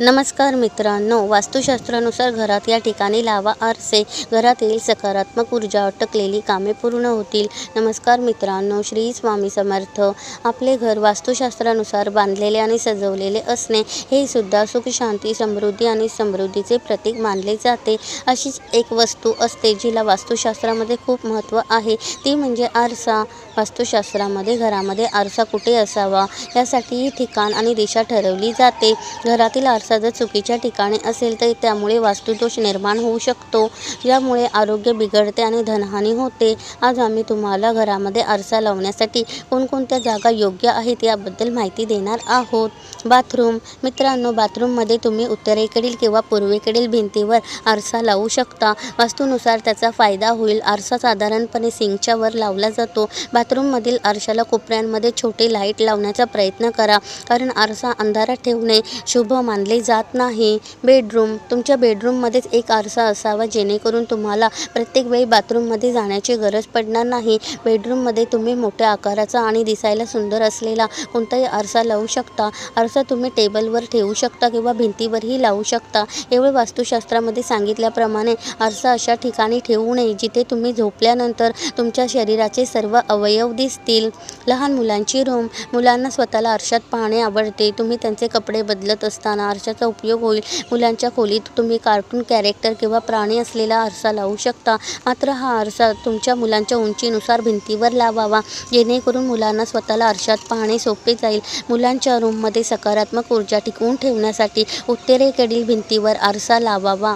नमस्कार मित्रांनो वास्तुशास्त्रानुसार घरात या ठिकाणी लावा आरसे. घरातील सकारात्मक ऊर्जा अटकलेली कामे पूर्ण होतील. नमस्कार मित्रांनो श्री स्वामी समर्थ. आपले घर वास्तुशास्त्रानुसार बांधलेले आणि सजवलेले असणे हे सुद्धा सुख शांती समृद्धी आणि समृद्धीचे प्रतीक मानले जाते. अशीच एक वस्तू असते जिला वास्तुशास्त्रामध्ये खूप महत्त्व आहे. ती म्हणजे आरसा. वास्तुशास्त्रामध्ये घरामध्ये आरसा कुठे असावा? यासाठी ठिकाण आणि दिशा ठरवली जाते. घरातील आरसा जर चुकीच्या ठिकाणी असेल तर त्यामुळे वास्तुदोष निर्माण होऊ शकतो. यामुळे आरोग्य बिघडते आणि धनहानी होते. आज आम्ही तुम्हाला घरामध्ये आरसा लावण्यासाठी कोणकोणत्या जागा योग्य आहेत याबद्दल माहिती देणार आहोत. बाथरूम. मित्रांनो बाथरूममध्ये तुम्ही उत्तरेकडील किंवा पूर्वेकडील भिंतीवर आरसा लावू शकता. वास्तूनुसार त्याचा फायदा होईल. आरसा साधारणपणे सिंकच्या वर लावला जातो. बाथरूममधील आरशाला कोपऱ्यांमध्ये छोटे लाइट लावण्याचा प्रयत्न करा. कारण आरसा अंधारात ठेवणे शुभ मानले जात नाही. बेडरूम तुमच्या बेडरूममध्येच एक आरसा असावा जेणेकरून तुम्हाला प्रत्येक वेळी बाथरूममध्ये जाण्याची गरज पडणार नाही. बेडरूममध्ये तुम्ही मोठ्या आकाराचा आणि दिसायला सुंदर असलेला कोणताही आरसा लावू शकता. आरसा तुम्ही टेबलवर ठेवू शकता किंवा भिंतीवरही लावू शकता. एवढे वास्तुशास्त्रामध्ये सांगितल्याप्रमाणे आरसा अशा ठिकाणी ठेवू नये जिथे तुम्ही झोपल्यानंतर तुमच्या शरीराचे सर्व अवयव दिसतील. लहान मुलांची रूम मुलांना स्वतःला आरशात पाहणे आवडते. तुम्ही त्यांचे कपडे बदलत असताना आरशाचा उपयोग होईल. मुलांच्या खोलीत तुम्ही कार्टून कॅरेक्टर किंवा प्राणी असलेला आरसा लावू शकता. मात्र हा आरसा तुमच्या मुलांच्या उंचीनुसार भिंतीवर लावावा. जेणेकरून मुलांना स्वतःला आरशात पाहणे सोपे जाईल. मुलांच्या रूममध्ये सकारात्मक ऊर्जा टिकवून ठेवण्यासाठी उत्तरेकडील भिंतीवर आरसा लावावा.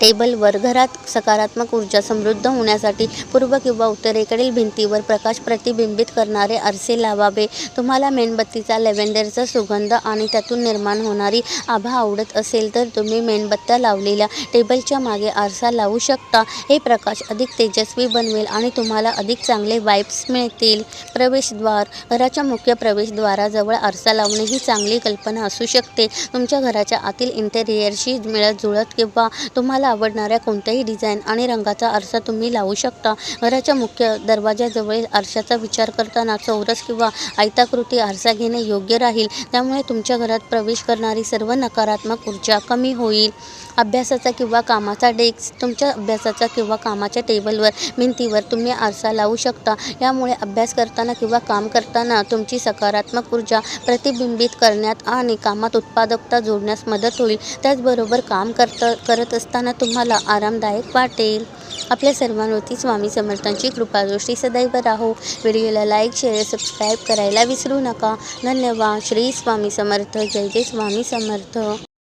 टेबलवर घरात सकारात्मक ऊर्जा समृद्ध होण्यासाठी पूर्व किंवा उत्तरेकडील भिंतीवर प्रकाश प्रतिबिंबित करणारे आरसे लावावे. तुम्हाला मेणबत्तीचा लेव्हेंडरचा सुगंध आणि त्यातून निर्माण होणारी आभा आवडत असेल तर तुम्ही मेणबत्त्या लावलेल्या टेबलच्या मागे आरसा लावू शकता. हे प्रकाश अधिक तेजस्वी बनवेल आणि तुम्हाला अधिक चांगले वाईब्स मिळतील. प्रवेशद्वार घराच्या मुख्य प्रवेशद्वाराजवळ आरसा लावणे ही चांगली कल्पना असू शकते. तुमच्या घराच्या आतील इंटेरियरशी मिळत जुळत किंवा तुम्हाला तुम्हाला आवडणाऱ्या कोणत्याही डिझाईन आणि रंगाचा आरसा तुम्ही लावू शकता. घराच्या मुख्य दरवाजाजवळील आरशाचा विचार करताना चौरस किंवा आयताकृती आरसा घेणे योग्य राहील. त्यामुळे तुमच्या घरात प्रवेश करणारी सर्व नकारात्मक ऊर्जा कमी होईल. अभ्यासाचा किंवा कामाचा डेस्क तुमच्या अभ्यासाचा किंवा कामाच्या टेबलवर भिंतीवर तुम्ही आरसा लावू शकता. यामुळे अभ्यास करताना किंवा काम करताना तुमची सकारात्मक ऊर्जा प्रतिबिंबित करण्यात आणि कामात उत्पादकता जोडण्यास मदत होईल. त्याचबरोबर काम करता करत असताना तुम्हाला आरामदायक वाटेल. आपल्या सर्वांवरती स्वामी समर्थांची कृपादृष्टी सदैव राहो. व्हिडिओला लाईक शेअर सबस्क्राईब करायला विसरू नका. धन्यवाद. श्री स्वामी समर्थ. जय जय स्वामी समर्थ.